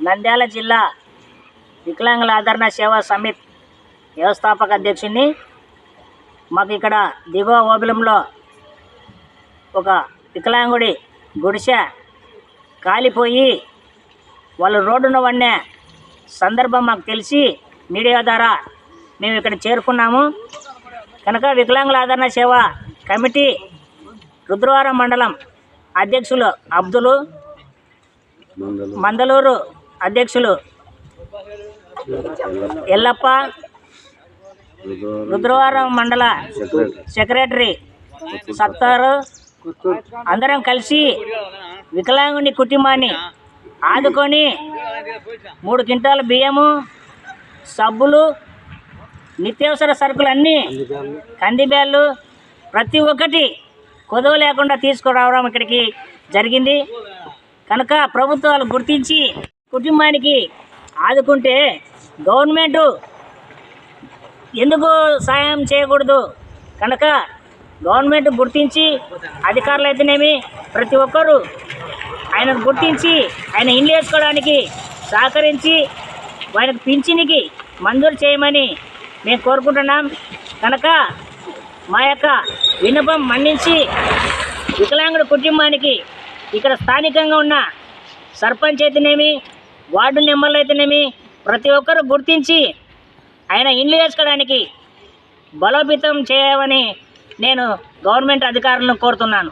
నంద్యాల జిల్లా వికలాంగుల ఆదరణ సేవా సమిత్ వ్యవస్థాపక అధ్యక్షుడిని మాకు ఇక్కడ దిగువ ఓబిలంలో ఒక వికలాంగుడి గుడిసె కాలిపోయి వాళ్ళు రోడ్డున వండే సందర్భం మాకు తెలిసి మీడియా ద్వారా మేము ఇక్కడ చేరుకున్నాము. కనుక వికలాంగుల ఆదరణ సేవ కమిటీ రుద్రవారం మండలం అధ్యక్షులు అబ్దులు మందలూరు. అధ్యక్షులు ఎల్లప్ప. రుద్రవారం మండల సెక్రటరీ. సత్తారు. అందరం కలిసి వికలాంగుని కుటుంబాన్ని ఆదుకొని మూడు క్వింటాల బియ్యము సబ్బులు నిత్యావసర సరుకులు అన్నీ కందిబ్యాళ్ళు ప్రతి ఒక్కటి కొదవ లేకుండా తీసుకురావడం ఇక్కడికి జరిగింది. కనుక ప్రభుత్వాలు గుర్తించి కుటుంబానికి ఆదుకుంటే గవర్నమెంటు ఎందుకు సాయం చేయకూడదు? కనుక గవర్నమెంట్ గుర్తించి అధికారులు అయితేనేమి ప్రతి ఒక్కరూ ఆయనను గుర్తించి ఆయన ఇండ్లు వేసుకోవడానికి సహకరించి ఆయనకు పింఛనికి మంజూరు చేయమని మేము కోరుకుంటున్నాం. కనుక మా యొక్క విన్నపం మన్నించి వికలాంగుడి కుటుంబానికి ఇక్కడ స్థానికంగా ఉన్న సర్పంచ్ అయితేనేమి వార్డు మెంబర్లు అయితేనేమి ప్రతి ఒక్కరూ గుర్తించి ఆయన ఇండ్లు వేసుకోవడానికి బలోపేతం చేయమని నేను గవర్నమెంట్ అధికారులను కోరుతున్నాను.